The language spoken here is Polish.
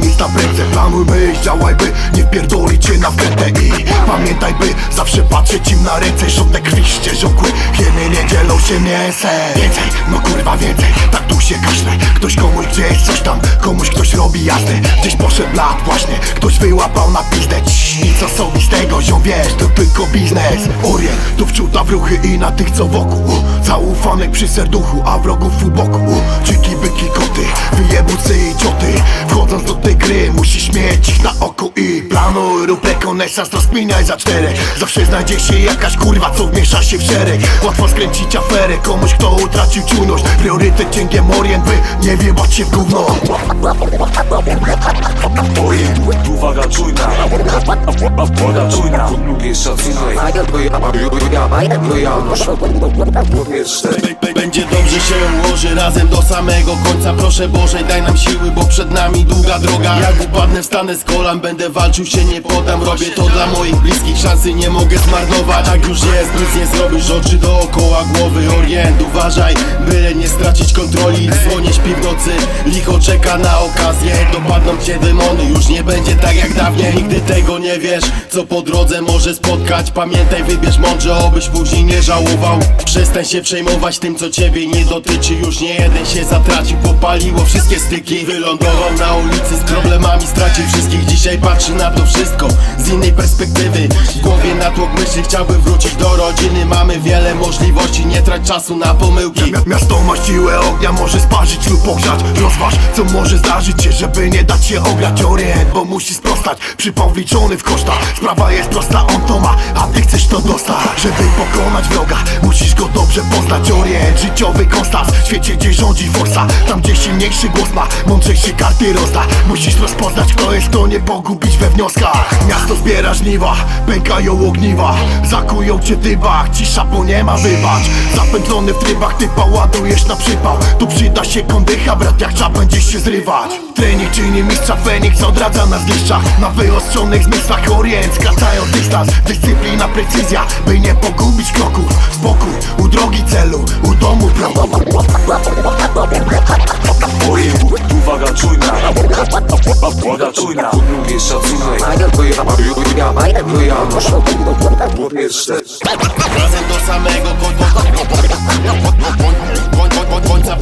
nic na prędce Planuj myśl, działaj by nie wpierdolić cię na wkrętę I pamiętaj by zawsze patrzeć im na ręce. Żądne krwi ścieżą kły, hieny nie dzielą się mięsem. Więcej, no kurwa więcej, tak tu się kaszle. Ktoś komuś gdzieś coś tam, komuś ktoś robi jasne. Gdzieś poszedł lat właśnie, ktoś wyłapał na pizdę. Cii, Nic osobistego, ziom wiesz, to tylko biznes. Orient, tu wczuta w ruchy i na tych co wokół. Zaufanek przy serduchu, a wrogów u boku. Czyki, byki, rekonesans, rozkminiaj za czterech. Zawsze znajdzie się jakaś kurwa, co wmiesza się w szereg. Łatwo skręcić aferę, komuś kto utracił czujność. Priorytet cięgiem orient, by nie wiebać się w gówno. Uwaga czujna. Uwaga czujna. Lubię szacunek Lojalność Po pierwsze Będzie dobrze się ułoży razem do samego końca. Proszę Boże daj nam siły, bo przed nami długa droga. Jak upadnę wstanę z kolan, będę walczył się nie podam. Robię to dla moich bliskich, szansy nie mogę zmarnować. Tak już jest, nic nie zrobisz, oczy dookoła głowy Orient, uważaj, byle nie stracić kontroli. Słonie śpi w nocy, licho czeka na okazję. Dopadną cię demony, już nie będzie tak jak dawniej. Nigdy tego nie wiesz, co po drodze może spotkać. Pamiętaj, wybierz mądrze, obyś później nie żałował. Przestań się przejmować tym, co ciebie nie dotyczy. Już nie jeden się zatracił, popaliło wszystkie styki. Wylądował na ulicy z problemami, stracił wszystkich. Dzisiaj patrzy na to wszystko z innej perspektywy. W głowie natłok myśli, chciałby wrócić do rodziny. Mamy wiele możliwości, nie trać czasu na pomyłki. Mia- Miasto ma siłę ognia, może sparzyć lub ogrzać. Rozważ, co może zdarzyć się, żeby nie dać się ograć. Orient, bo musi sprostać, przypał wliczony w koszta. Sprawa jest prosta, on to ma, a ty chcesz to dostać. Żeby pokonać wroga, musisz go dobrze poznać. Orient, życiowy świecie gdzie rządzi forsa. Tam gdzie silniejszy głos ma, mądrzejszy karty rozda. Musisz rozpoznać kto jest, kto nie pogubić we wnioskach. Miasto zbiera żniwa, pękają ogniwa. Zakują cię dybach, cisza, bo nie ma wybacz. Zapętlony w trybach, ty ładujesz na przypał. Tu przyda się kondycha, brat, jak trzeba będziesz się zrywać. Trening czyni mistrza Feniks, odradza na zgliszczach Na wyostrzonych zmysłach orient, skracają dystans. Dyscyplina, precyzja, by nie pogubić kroków. Spokój, u drogi celu, u domu Orient Uwaga czujna. Uwaga czujna. Lubię szacunek. Lojalność Po pierwsze. Razem do samego końca